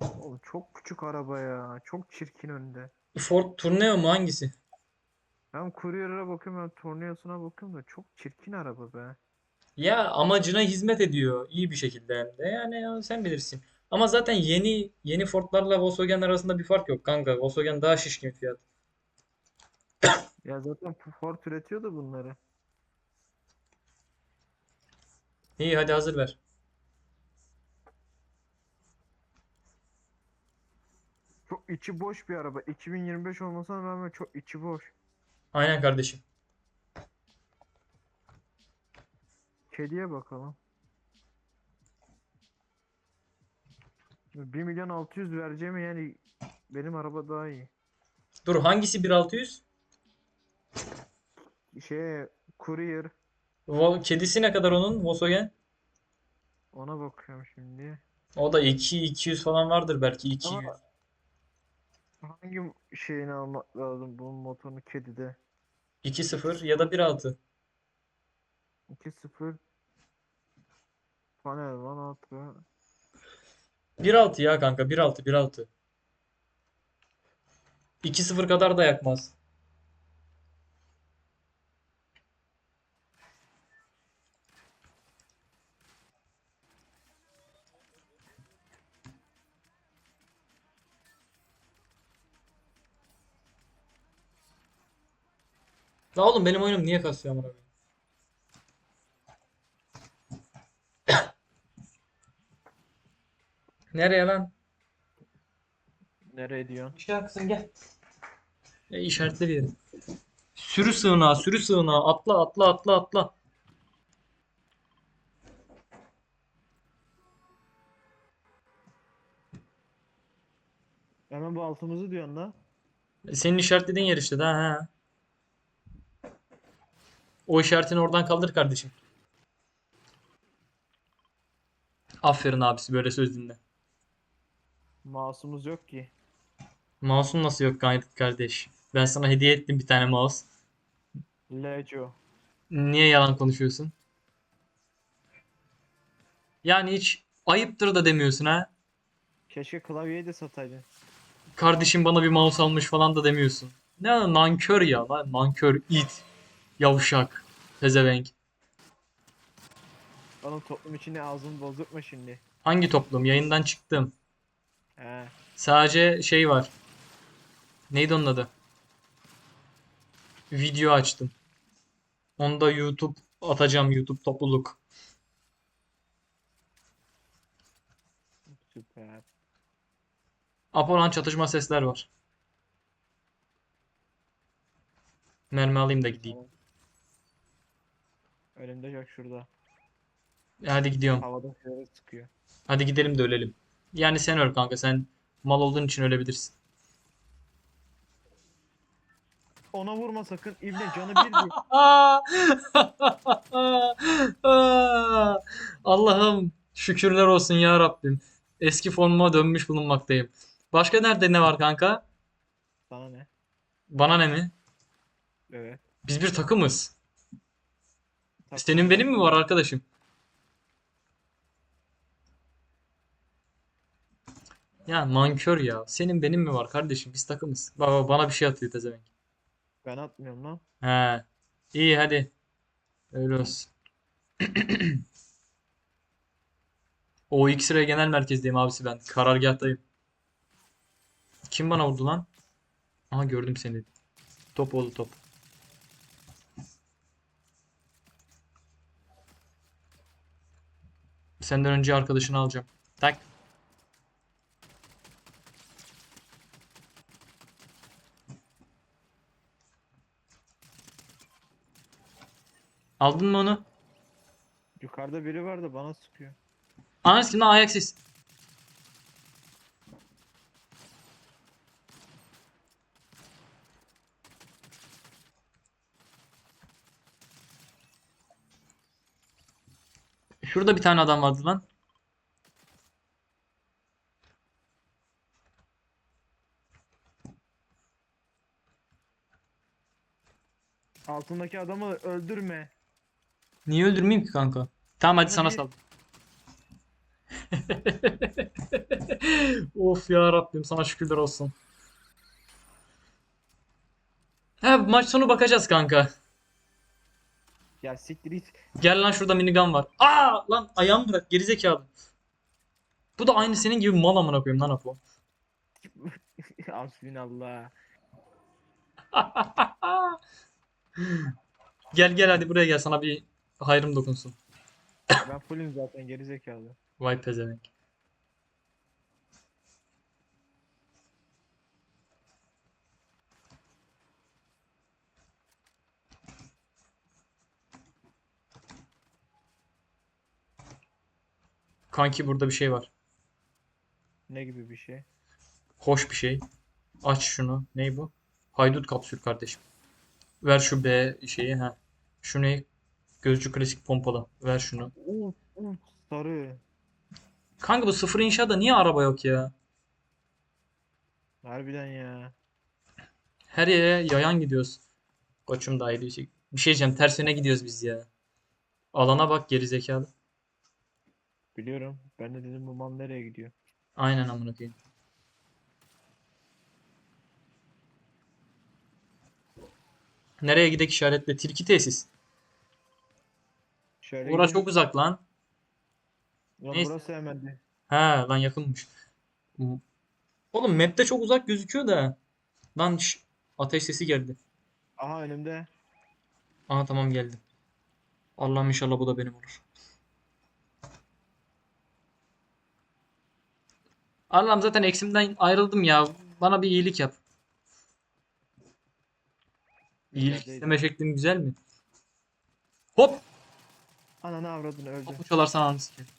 Oğlum çok küçük araba ya. Çok çirkin önde. Ford Tourneo mu hangisi? Hem Courier'a bakıyorum hem Tornios'una bakıyorum da çok çirkin araba be. Ya amacına hizmet ediyor iyi bir şekilde hem de. Yani ya sen bilirsin. Ama zaten yeni yeni Ford'larla Volkswagen arasında bir fark yok kanka. Volkswagen daha şişkin fiyat. Ya zaten Ford üretiyordu bunları. İyi hadi hazır ver. Çok içi boş bir araba. 2025 olmasına rağmen çok içi boş. Aynen kardeşim. Kediye bakalım. 1 milyon 600 vereceğime yani benim araba daha iyi. Dur hangisi 1600? Şey Courier Vol kedisi ne kadar onun Volkswagen? ona bakıyorum şimdi. O da 2 200 falan vardır belki 200. Ama hangi şeyini almak lazım bunun motorunu kedide? 2.0 ya da 1.6. 2.0 panel van altı 1.6 ya kanka 1.6 1.6. 2.0 kadar da yakmaz. La oğlum benim oyunum niye kasıyor amına koyayım? Nereye lan? Nereye diyorsun? Şarkısın gel. E, işaretli bir yere. Sürü sığınağı, sürü sığınağı. Atla, atla, atla, atla. Hemen bu altımızı diyorsun la. E, Senin işaretlediğin yer işte daha ha. O işaretini oradan kaldır kardeşim. Aferin abisi böyle söz dinle. Mouse'umuz yok ki. Mouse'un nasıl yok kardeş? Ben sana hediye ettim bir tane mouse. Lejo. Niye yalan konuşuyorsun? Yani hiç ayıptır da demiyorsun ha. Keşke klavyeyi de sataydın. Kardeşim bana bir mouse almış falan da demiyorsun. Ne nankör ya lan nankör it. Yavşak. Pezevenk. Oğlum toplum içinde ağzını bozurtma şimdi. Hangi toplum? Yayından çıktım. He. Sadece şey var. Neydi onun adı? Video açtım. Onu da YouTube atacağım YouTube topluluk. Süper. Apolan çatışma sesler var. Mermi alayım da gideyim. Önümde yok şurada. Hadi gidiyorum. Havada şöyle sıkıyor. Hadi gidelim de ölelim. Yani sen öl kanka sen mal olduğun için ölebilirsin. Ona vurma sakın. İbne canı bir! Allah'ım şükürler olsun ya Rabbim. Eski formuma dönmüş bulunmaktayım. Başka nerede ne var kanka? Sana ne? Bana ne mi? Evet. Biz bir takımız. Senin benim mi var arkadaşım? Ya nankör ya. Senin benim mi var kardeşim? Biz takımız. Baba bana bir şey atıyor tezevenk. Ben atmıyorum lan. He. İyi hadi. Öyle olsun. O X-Ray Genel Merkez'deyim abisi ben. Karargahtayım. Kim bana vurdu lan? Aha gördüm seni. Top oldu top. Senden önce arkadaşını alacağım. Tak. Aldın mı onu? Yukarıda biri var da bana sıkıyor. Anasını kim Şurada bir tane adam vardı lan. Altındaki adamı öldürme. Niye öldürmeyeyim ki kanka? Tamam hadi sana sal. Of ya Rabbim sana şükürler olsun. He maç sonu bakacağız kanka. Ya siktir git. Gel lan şurada minigun var. Aa lan ayağımı bırak gerizekalı. Bu da aynı senin gibi mal amına koyayım lan Apo. Hasbinallah. Gel gel hadi buraya gel sana bir hayrım dokunsun. Ben fullüm zaten gerizekalı. Vay pezevenk. Kanki burada bir şey var. Ne gibi bir şey? Hoş bir şey. Aç şunu. Ney bu? Haydut kapsül kardeşim. Ver şu B şeyi ha. Şu ne? Gözcü klasik pompalı. Ver şunu. Uf uf sarı. Kanka bu sıfır inşaada niye araba yok ya? Harbiden ya. Her yere yayan gidiyoruz. Koçum da ayrı şey. Bir şey diyeceğim. Ters yöne gidiyoruz biz ya. Alana bak geri zekalı. Biliyorum. Ben de dedim bu mal nereye gidiyor? Aynen amına koyayım. Nereye gidek işaretle? Tilki tesis. Şöyle Bura gidin. çok uzak lan. Lan Neyse. burası hemen de. He lan yakınmış. Oğlum map'te çok uzak gözüküyor da. Lan şş, ateş sesi geldi. Aha önümde. Aha tamam geldi. Allah'ım inşallah bu da benim olur. Allah'ım zaten eksimden ayrıldım ya. Bana bir iyilik yap. İyilik isteme şeklim güzel mi? Hop! Ananı avradını öldü. Topu çalarsan ananı sikeyim.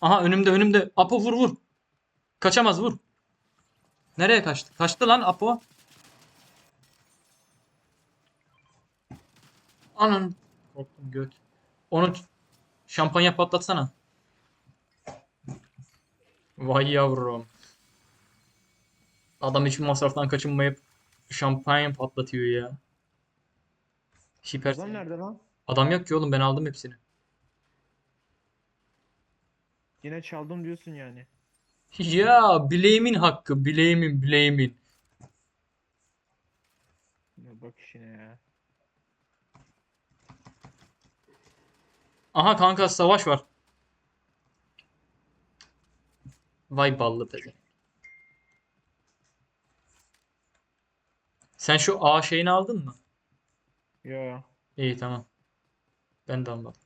Aha önümde önümde. Apo vur vur. Kaçamaz vur. Nereye kaçtı? Kaçtı lan Apo. Anan. Korktum göt. Onu şampanya patlatsana. Vay yavrum. Adam hiçbir masraftan kaçınmayıp şampanya patlatıyor ya. Hiper Adam nerede lan? Adam yok ki oğlum ben aldım hepsini. Yine çaldım diyorsun yani. Ya bileğimin hakkı bileğimin bileğimin. Ya Bak işine ya. Aha kanka savaş var. Vay ballı peze. Sen şu A şeyini aldın mı? Ya İyi tamam. Ben de almadım.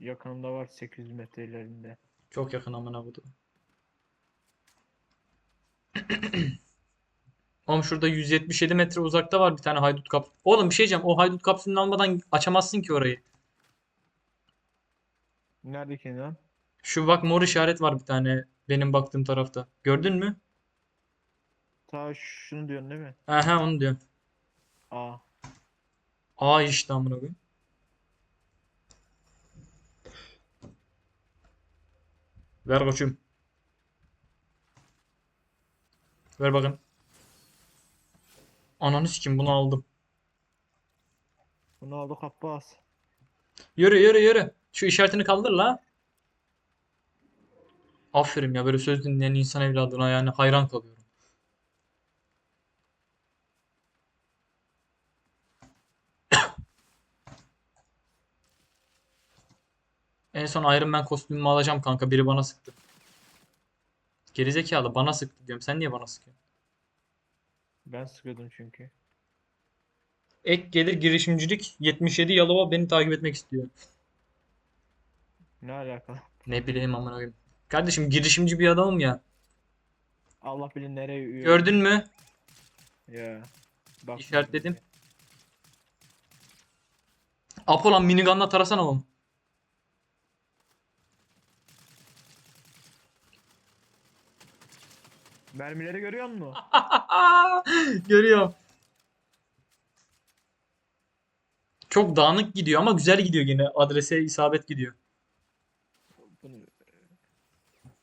yakınımda var 800 metre ilerinde. Çok yakın amına koydum. Oğlum şurada 177 metre uzakta var bir tane haydut kap. Oğlum bir şey diyeceğim. O haydut kapsülünü almadan açamazsın ki orayı. Nerede ki lan? Şu bak mor işaret var bir tane benim baktığım tarafta. Gördün mü? Ta şunu diyorsun değil mi? Aha onu diyorum. Aa. A işte amına koyayım. Ver koçum. Ver bakın. Ananı sikim bunu aldım. Bunu aldık Abbas. Yürü yürü yürü. Şu işaretini kaldır la. Aferin ya böyle söz dinleyen insan evladına yani hayran kalıyorum. En son Iron Man kostümümü alacağım kanka. Biri bana sıktı. Gerizekalı bana sıktı diyorum. Sen niye bana sıkıyorsun? Ben sıkıyordum çünkü. Ek gelir girişimcilik 77 Yalova beni takip etmek istiyor. Ne alakalı? Ne bileyim amına koyayım. Kardeşim girişimci bir adamım ya. Allah bilir nereye üye. Gördün mü? Ya. Bak. İşaretledim. Apo lan minigunla tarasana oğlum. Mermileri görüyor musun? Görüyorum. Çok dağınık gidiyor ama güzel gidiyor gene. Adrese isabet gidiyor. Bunu...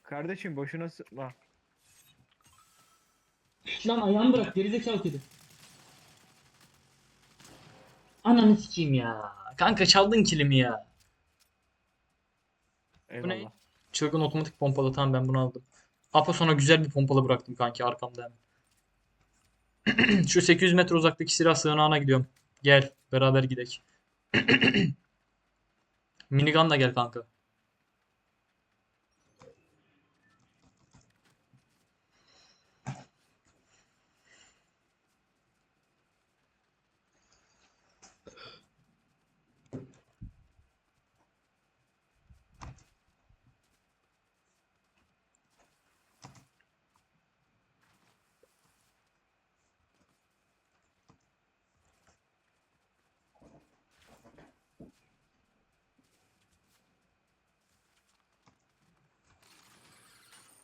Kardeşim boşuna sıkma. Lan ayağımı bırak gerizekalı kedi. Ananı sikeyim ya. Kanka çaldın kilimi ya. Bu ne? Eyvallah. Çılgın otomatik pompalı tamam ben bunu aldım. Apo sana güzel bir pompalı bıraktım kanki arkamda hemen. Şu 800 metre uzaktaki silah sığınağına gidiyorum. Gel beraber gidek. Minigun da gel kanka.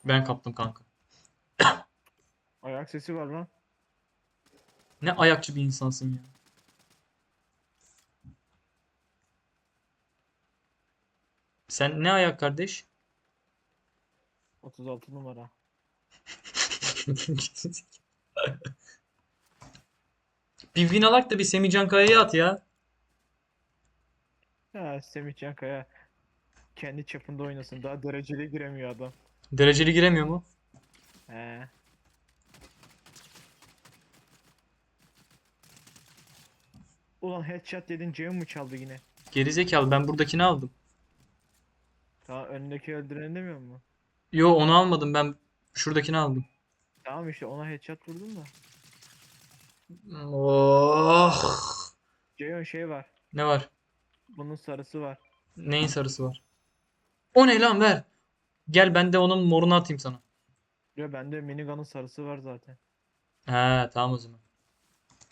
Ben kaptım kanka. Ayak sesi var lan. Ne ayakçı bir insansın ya. Sen ne ayak kardeş? 36 numara. Bir win alak da bir Semihcan Kaya'ya at ya. Ha Semih Cankaya kendi çapında oynasın. Daha dereceli giremiyor adam. Dereceli giremiyor mu? He. Ulan headshot dedin Cem mi çaldı yine? Gerizekalı ben buradakini aldım. Daha önündeki öldüreni demiyor mu? Yo onu almadım ben şuradakini aldım. Tamam işte ona headshot vurdum da. Oh. Ceyhun şey var. Ne var? Bunun sarısı var. Neyin sarısı var? O ne lan ver. Gel ben de onun morunu atayım sana. Ya bende minigun'un sarısı var zaten. He tamam o zaman.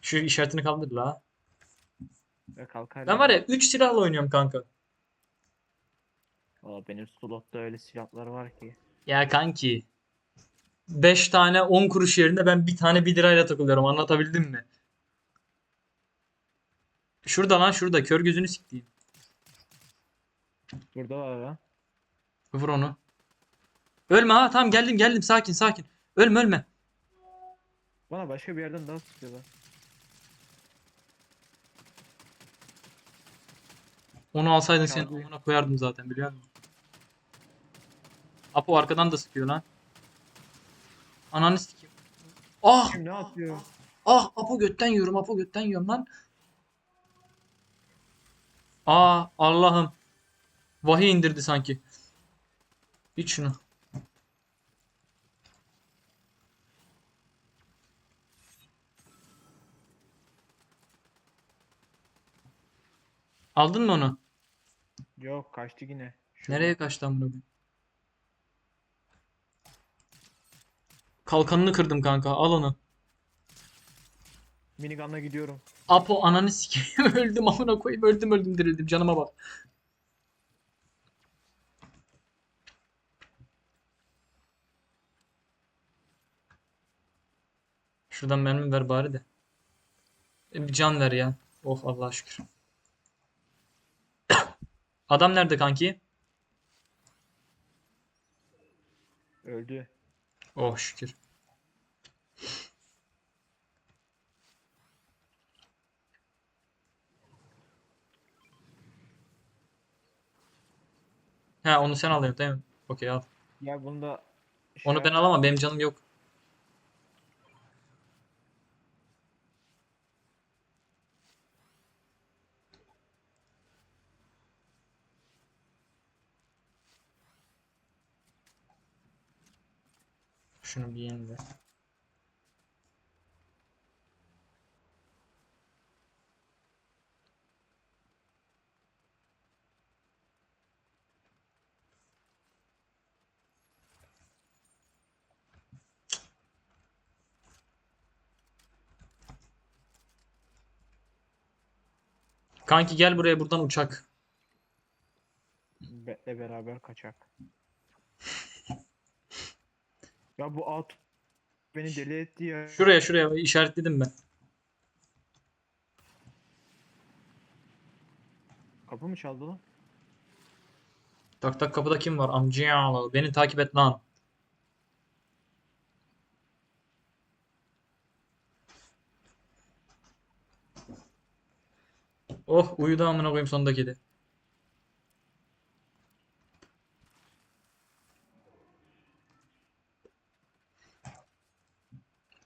Şu işaretini kaldır la. Ve kalkar Ben ya. var ya 3 silahla oynuyorum kanka. Aa, benim slotta öyle silahlar var ki. Ya kanki. 5 tane 10 kuruş yerine ben bir tane 1 lirayla takılıyorum. Anlatabildim mi? Şurada lan şurada. Kör gözünü siktiğim. Burada var lan. Vur onu. Ölme ha. Tamam geldim geldim. Sakin sakin. Ölme ölme. Bana başka bir yerden daha sıkıyorlar. Onu alsaydın sen Çaldı. amına koyardım zaten biliyor musun? Apo arkadan da sıkıyor lan. Ananı sikeyim. Ah! Kim ne atıyor? Ah! Apo götten yiyorum. Apo götten yiyorum lan. Aa Allah'ım. Vahiy indirdi sanki. İç şunu. Aldın mı onu? Yok kaçtı yine. Şurada. Nereye kaçtı amına koyayım? Kalkanını kırdım kanka. Al onu. Minigun'la gidiyorum. Apo ananı sikeyim. Öldüm amına koyayım. Öldüm öldüm dirildim. Canıma bak. Şuradan mermi ver bari de. E, Bir can ver ya. Oh Allah'a şükür. Adam nerede kanki? Öldü. Oh şükür. He onu sen alıyorsun değil mi? Okey al. Ya bunda Onu şey ben alamam benim canım yok. Şunu bir yenile. Kanki gel buraya buradan uçak. Bekle beraber kaçak. Ya bu at beni deli etti ya. Şuraya şuraya işaretledim ben. Kapı mı çaldı lan? Tak tak kapıda kim var? Amcaoğlu. Beni takip et lan. Oh uyudu amına koyayım sonunda kedi.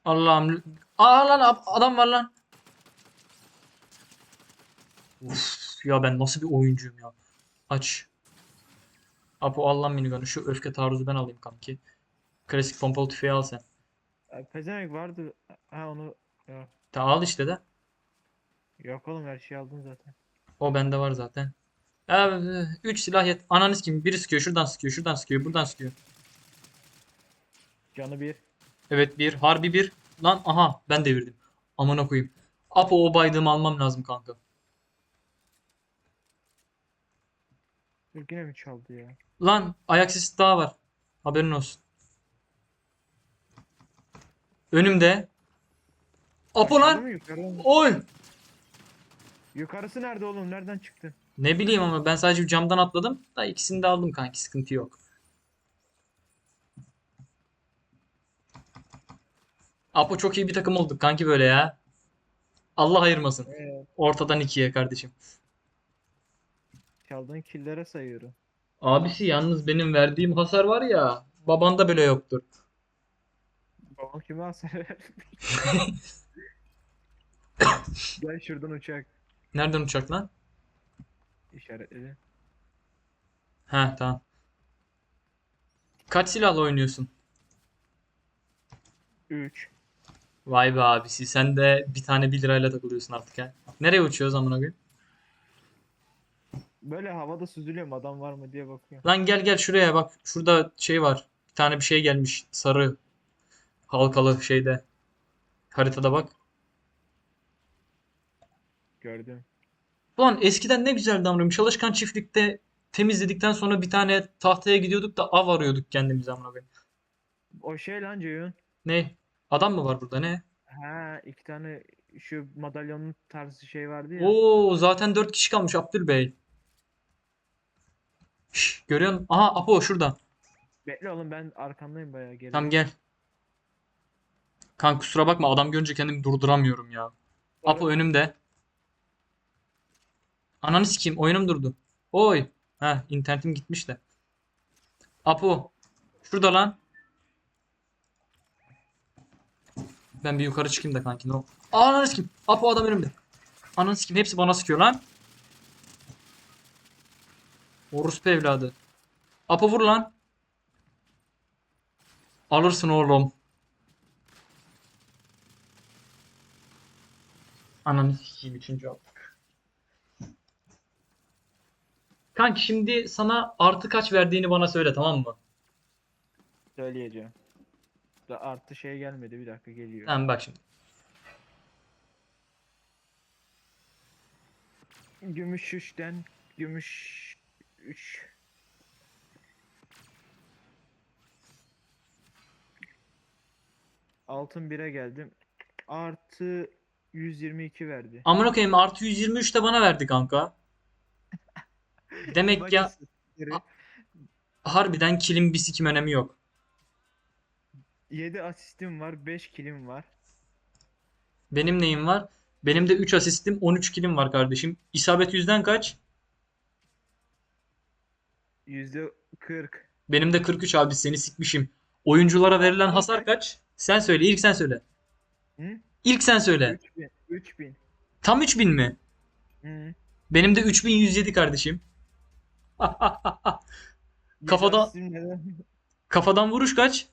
Allah'ım. Aa lan adam var lan. Uf, ya ben nasıl bir oyuncuyum ya. Aç. Apo al lan minigun'u. Şu öfke taarruzu ben alayım kanki. Klasik pompalı tüfeği al sen. Ya, Pezevenk vardı. Ha onu ya. Ta al işte de. Yok oğlum her şeyi aldın zaten. O bende var zaten. Ya, 3 silah yet. Ananız kim? Biri sıkıyor, şuradan sıkıyor, şuradan sıkıyor, buradan sıkıyor. Canı bir. Evet bir, harbi bir. Lan aha ben devirdim. Amına koyayım. Apo o baydığımı almam lazım kanka. Yine mi çaldı ya? Lan ayak sesi daha var. Haberin olsun. Önümde. Apo Aşağıda lan. mı yukarı mı? Oy. Yukarısı nerede oğlum? Nereden çıktın? Ne bileyim ama ben sadece camdan atladım. Da ikisini de aldım kanki sıkıntı yok. Apo çok iyi bir takım olduk kanki böyle ya. Allah ayırmasın. Ee, Ortadan ikiye kardeşim. çaldığın killere sayıyorum. Abisi yalnız benim verdiğim hasar var ya. Babanda bile yoktur. Babam kime hasar verdi? Gel şuradan uçak Nereden uçak lan? işaretledi. He tamam. Kaç silahla oynuyorsun? 3. Vay be abisi sen de bir tane 1 lirayla takılıyorsun artık ha. Nereye uçuyoruz amına koyayım? Böyle havada süzülüyorum adam var mı diye bakıyorum. Lan gel gel şuraya bak. Şurada şey var. Bir tane bir şey gelmiş. Sarı. Halkalı şeyde. Haritada bak. Gördüm. Ulan eskiden ne güzeldi amına. Çalışkan çiftlikte temizledikten sonra bir tane tahtaya gidiyorduk da av arıyorduk kendimize amına koyayım. O şey lan Ceyhun. Ne? Adam mı var burada ne? Ha iki tane şu madalyonun tarzı şey vardı ya. Oo zaten 4 kişi kalmış Abdül Bey. Şş, görüyor musun? Aha Apo şurada. Bekle oğlum ben arkandayım bayağı geri. Tamam gel. Kan kusura bakma adam görünce kendimi durduramıyorum ya. Apo önümde. Ananı sikeyim oyunum durdu. Oy. Ha internetim gitmiş de. Apo. Şurada lan. Ben bir yukarı çıkayım da kanki ne o. Aa, Ananı sikeyim. Apo adam önümde. Ananı sikeyim hepsi bana sıkıyor lan. Orospu evladı. Apo vur lan. Alırsın oğlum. Ananı sikeyim üçüncü aldık. Kanki şimdi sana artı kaç verdiğini bana söyle tamam mı? Söyleyeceğim. Da artı şey gelmedi bir dakika geliyor. Tamam bak şimdi. Gümüş üçten gümüş 3 Altın 1'e geldim. Artı 122 verdi. Amına koyayım artı 123 de bana verdi kanka. Demek ya harbiden kilim bir sikim önemi yok. 7 asistim var, 5 kilim var. Benim neyim var? Benim de 3 asistim 13 kilim var kardeşim. İsabet yüzden kaç? Yüzde 40. Benim de 43 abi seni sikmişim. Oyunculara verilen hasar kaç? Sen söyle ilk sen söyle. Hı? İlk sen söyle. 3000. 3000. Tam 3000 mi? Hı. Benim de 3107 kardeşim. Yedi Kafada- asistim neden? Kafadan vuruş kaç?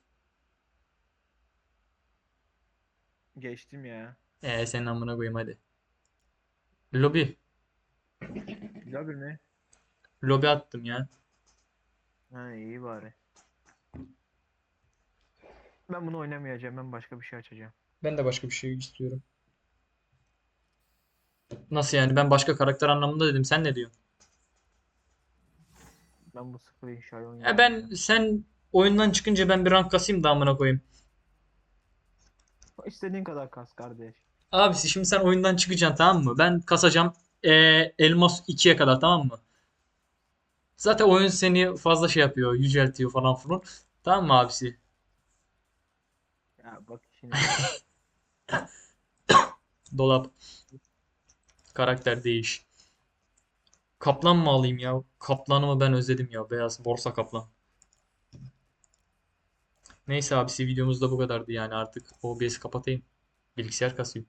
Geçtim ya. Ee senin amına koyayım hadi. Lobi. Lobi mi? Lobi attım ya. Ha iyi bari. Ben bunu oynamayacağım. Ben başka bir şey açacağım. Ben de başka bir şey istiyorum. Nasıl yani? Ben başka karakter anlamında dedim. Sen ne diyorsun? Ben bu sıfır inşayı Ya oynayacağım. ben sen oyundan çıkınca ben bir rank kasayım da amına koyayım. İstediğin kadar kas kardeş. Abisi şimdi sen oyundan çıkacaksın tamam mı? Ben kasacağım eee, elmas 2'ye kadar tamam mı? Zaten oyun seni fazla şey yapıyor, yüceltiyor falan filan. Tamam mı abisi? Ya bak şimdi. Dolap. Karakter değiş. Kaplan mı alayım ya? Kaplanımı ben özledim ya. Beyaz borsa kaplan. Neyse abisi videomuz da bu kadardı yani artık OBS'i kapatayım. Bilgisayar kasıyor.